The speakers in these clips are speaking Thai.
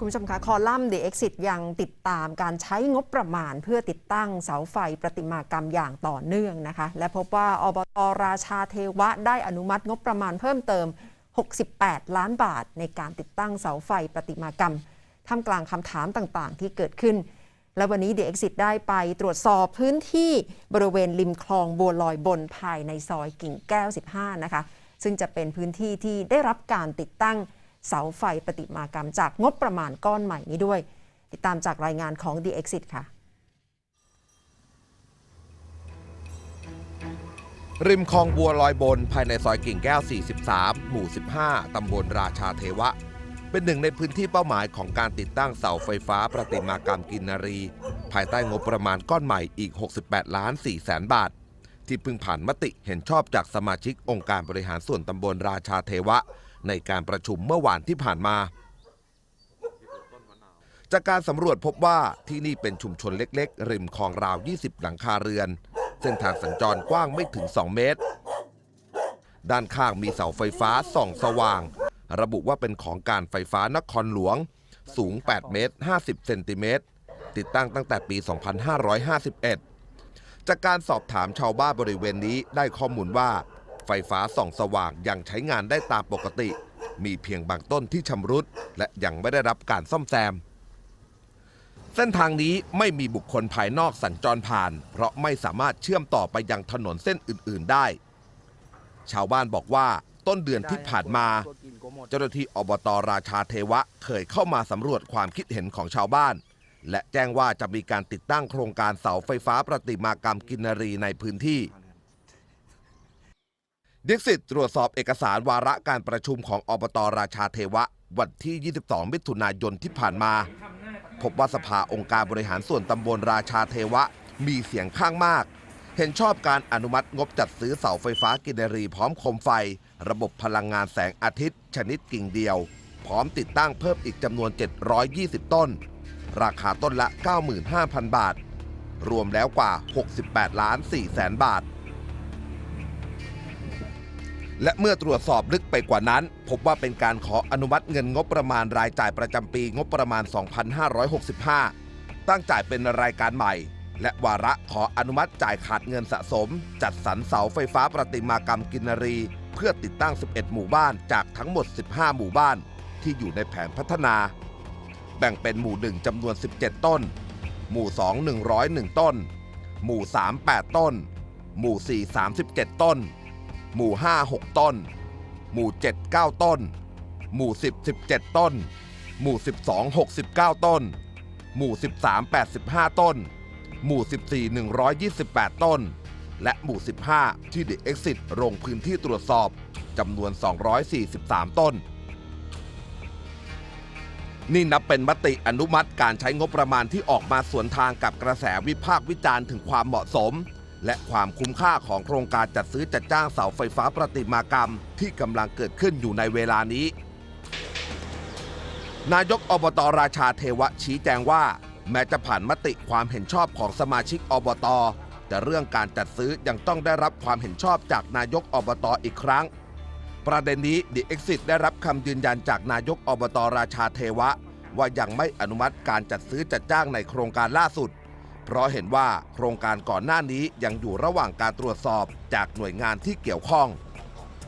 คุณผู้ชมคะคอลัมน์ The Exit ยังติดตามการใช้งบประมาณ เพื่อติดตั้งเสาไฟประติมากรรมอย่างต่อเนื่องนะคะ และพบว่าอบตราชาเทวะได้อนุมัติงบประมาณเพิ่มเติม 68 ล้านบาท ในการติดตั้งเสาไฟประติมากรรมท่ามกลางคำถามต่างๆ ที่เกิดขึ้น และวันนี้ The Exit ได้ไปตรวจสอบพื้นที่บริเวณริมคลองบัวลอยบนภายในซอยกิ่งแก้ว 15 นะคะ ซึ่งจะเป็นพื้นที่ที่ได้รับการติดตั้ง เสาไฟประติมากรรมจากงบประมาณก้อนใหม่นี้ด้วย ติดตามจากรายงานของ The Exit ค่ะริมคลองบัวลอยบนภายในซอยกิ่งแก้ว 43 หมู่ 15 ตำบลราชาเทวะ เป็นหนึ่งในพื้นที่เป้าหมายของการติดตั้งเสาไฟฟ้าประติมากรรมกินนารี ภายใต้งบประมาณก้อนใหม่อีก 68 ล้าน4แสนบาท ที่เพิ่งผ่านมติเห็นชอบจากสมาชิกองค์การบริหารส่วนตำบลราชาเทวะ ในการประชุมเมื่อวานที่ผ่านมา จากการสำรวจพบว่าที่นี่เป็นชุมชนเล็กๆ ริมคลองราว 20 หลังคาเรือน เส้นทางสัญจรกว้างไม่ถึง 2 เมตร ด้านข้างมีเสาไฟฟ้าส่องสว่าง ระบุว่าเป็นของการไฟฟ้านครหลวง สูง 8 เมตร 50 เซนติเมตร ติดตั้งตั้งแต่ปี 2551จากการสอบถามชาวบ้านบริเวณนี้ได้ข้อมูลว่า ไฟฟ้าส่องสว่างยังใช้งานได้ตามปกติ มีเพียงบางต้นที่ชำรุด และยังไม่ได้รับการซ่อมแซม เส้นทางนี้ไม่มีบุคคลภายนอกสัญจรผ่าน เพราะไม่สามารถเชื่อมต่อไปยังถนนเส้นอื่น ๆได้ ชาวบ้านบอกว่าต้นเดือนที่ผ่านมา เจ้าหน้าที่อบตราชาเทวะเคยเข้ามาสำรวจความคิดเห็นของชาวบ้าน และแจ้งว่าจะมีการติดตั้งโครงการเสาไฟฟ้าประติมากรรมกินรีในพื้นที่ ดิกสิตตรวจสอบเอกสารวาระการประชุมของอบตราชาเทวะ วันที่ 22 มิถุนายนที่ผ่านมา พบว่าสภาองค์การบริหารส่วนตำบลราชาเทวะมีเสียงข้างมาก เห็นชอบการอนุมัติงบจัดซื้อเสาไฟฟ้ากินรีพร้อมโคมไฟ ระบบพลังงานแสงอาทิตย์ ชนิดกิ่งเดียว พร้อมติดตั้งเพิ่มอีกจำนวน 720 ต้น ราคาต้นละ 95,000 บาท รวมแล้วกว่า 68 ล้าน4แสนบาท และเมื่อตรวจสอบลึกไปกว่านั้น พบว่าเป็นการขออนุมัติเงินงบประมาณรายจ่ายประจำปีงบประมาณ 2565 ตั้งจ่ายเป็นรายการใหม่ และวาระขออนุมัติจ่ายขาดเงินสะสม จัดสรรเสาไฟฟ้าประติมากรรมกินนารี เพื่อติดตั้ง 11 หมู่บ้านจากทั้งหมด 15 หมู่บ้าน ที่อยู่ในแผนพัฒนา แบ่งเป็นหมู่ 1จำนวน 17 ต้น หมู่ 2 101 ต้น หมู่ 3 8 ต้น หมู่ 4 37 ต้น หมู่ 5 6 ต้น หมู่ 7 9 ต้น หมู่ 10 17 ต้น หมู่ 12 69 ต้น หมู่ 13 85 ต้น หมู่ 14 128 ต้น และหมู่ 15 ที่ The Exit ลงพื้นที่ตรวจสอบจำนวน 243 ต้น นี่นับเป็นมติอนุมัติการใช้งบประมาณที่ออกมาสวนทางกับกระแสวิพากษ์วิจารณ์ถึงความเหมาะสม และความคุ้มค่าของโครงการจัดซื้อจัดจ้างเสาไฟฟ้าประติมากรรม ที่กำลังเกิดขึ้นอยู่ในเวลานี้ นายกอบตราชาเทวะชี้แจงว่า แม้จะผ่านมติความเห็นชอบของสมาชิกอบต แต่เรื่องการจัดซื้อยังต้องได้รับความเห็นชอบจากนายกอบตอีกครั้ง ประเด็นนี้ดิเอ็กซิได้รับคำยืนยันจากนายกอบตราชาเทวะ ว่ายังไม่อนุมัติการจัดซื้อจัดจ้างในโครงการล่าสุด เพราะเห็นว่าโครงการก่อนหน้านี้ยังอยู่ระหว่างการตรวจสอบจากหน่วยงานที่เกี่ยวข้อง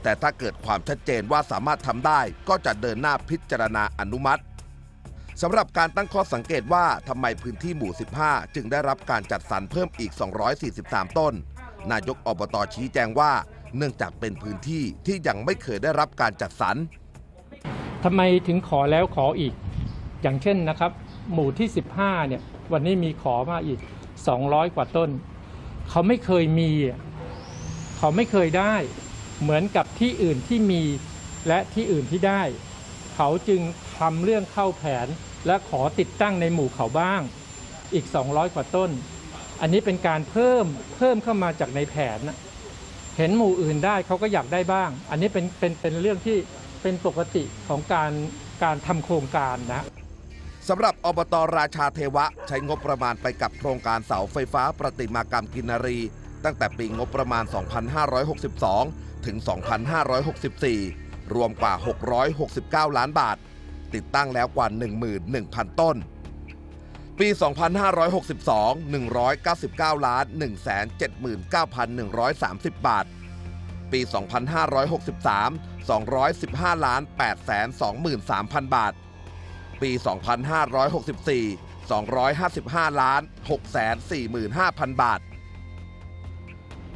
แต่ถ้าเกิดความชัดเจนว่าสามารถทำได้ก็จะเดินหน้าพิจารณาอนุมัติสำหรับการตั้งข้อสังเกตว่าทำไมพื้นที่หมู่ 15 จึงได้รับการจัดสรรเพิ่มอีก 243 ต้น นายกอบตชี้แจงว่า เนื่องจากเป็นพื้นที่ที่ยังไม่เคยได้รับการจัดสรรทำไมถึงขอแล้วขออีก อย่างเช่นนะครับ หมู่ที่ 15เนี่ยวันนี้มีขอมาอีก 200 กว่าต้น เขาไม่เคยมี เขาไม่เคยได้เหมือนกับที่อื่นที่มีและที่อื่นที่ได้ เขาจึงทำเรื่องเข้าแผนและขอติดตั้งในหมู่เขาบ้างอีก 200 กว่าต้น อันนี้เป็นการเพิ่มเพิ่มเข้ามาจากในแผนนะเห็นหมู่อื่นได้เขาก็อยากได้บ้าง อันนี้เป็นเป็นเป็นเรื่องที่เป็นปกติของการการทำโครงการนะ สำหรับอบตราชาเทวะ ใช้งบประมาณไปกับโครงการเสาไฟฟ้าประติมากรรมกินนารี ตั้งแต่ปีงบประมาณ 2562 ถึง 2564 รวมกว่า 669 ล้านบาท ติดตั้งแล้วกว่า 11,000 ต้น ปี 2562 199 ล้าน 179,130 บาท ปี 2563 215 ล้าน 823,000 บาท ปี 2564 255 ล้าน 645,000 บาท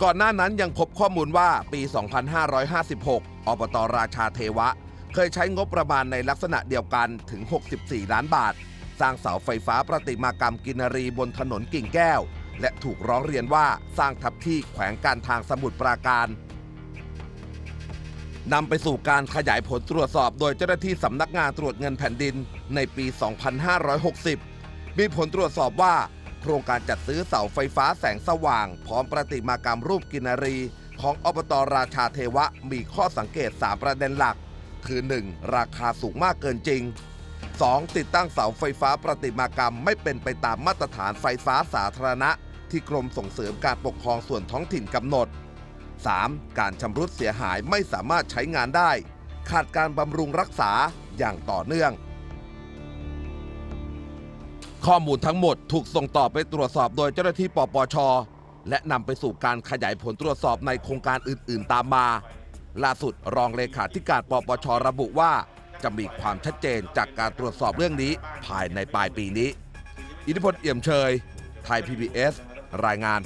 ก่อนหน้านั้นยังพบข้อมูลว่าปี 2556 อบตราชาเทวะ เคยใช้งบประมาณในลักษณะเดียวกันถึง 64 ล้านบาท สร้างเสาไฟฟ้าประติมากรรมกินรีบนถนนกิ่งแก้ว และถูกร้องเรียนว่าสร้างทับที่แขวงการทางสมุทรปราการนำไปสู่การขยายผลตรวจสอบโดยเจ้าหน้าที่สำนักงานตรวจเงินแผ่นดิน ในปี 2560 มีผลตรวจสอบว่า โครงการจัดซื้อเสาไฟฟ้าแสงสว่าง พร้อมประติมากรรมรูปกินรี ของอบตราชาเทวะมีข้อสังเกต 3 ประเด็นหลัก คือ 1. ราคาสูงมากเกินจริง 2. ติดตั้งเสาไฟฟ้าประติมากรรมไม่เป็นไปตามมาตรฐานไฟฟ้าสาธารณะ ที่กรมส่งเสริมการปกครองส่วนท้องถิ่นกำหนด 3. การชำรุดเสียหายไม่สามารถใช้งานได้ ขาดการบำรุงรักษาอย่างต่อเนื่อง ข้อมูลทั้งหมดถูกส่งต่อไปตรวจสอบโดยเจ้าหน้าที่ปปช และนำไปสู่การขยายผลตรวจสอบในโครงการอื่น ๆ ตามมา ล่าสุดรองเลขาธิการปปชระบุว่า จะมีความชัดเจนจากการตรวจสอบเรื่องนี้ภายในปลายปีนี้ อิทธิพลเอี่ยมเชย ไทย PBS รายงาน